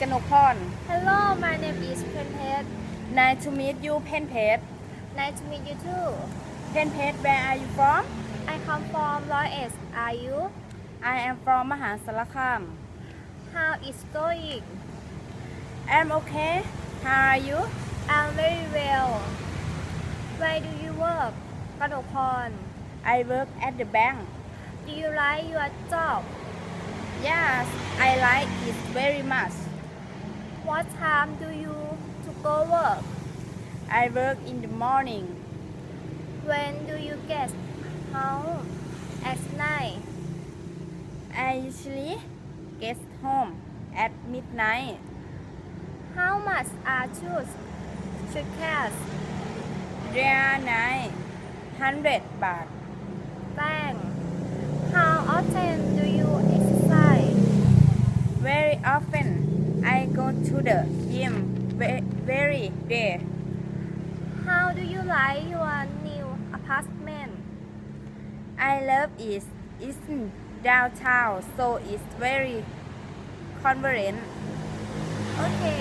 กนกพร Hello my name is Pen Pet Nice to meet you เพนเพชร Nice to meet you too เพนเพชร Where are you from I come from Lois Are you I am from มหาสารคาม How is going I'm okay How are you I'm very well Where do you work กนกพร I work at the bank Do you like your job Yes I like it very much what time do you to go work? I work in the morning. When do you get home? At night. I usually get home at midnight. How much are shoes? Shoes. They are nine hundred baht. Thanks. How often do you exercise? Very often. I go to the gym ve- very day How do you like your new apartment I love it. It's in downtown, so it's very convenient. Okay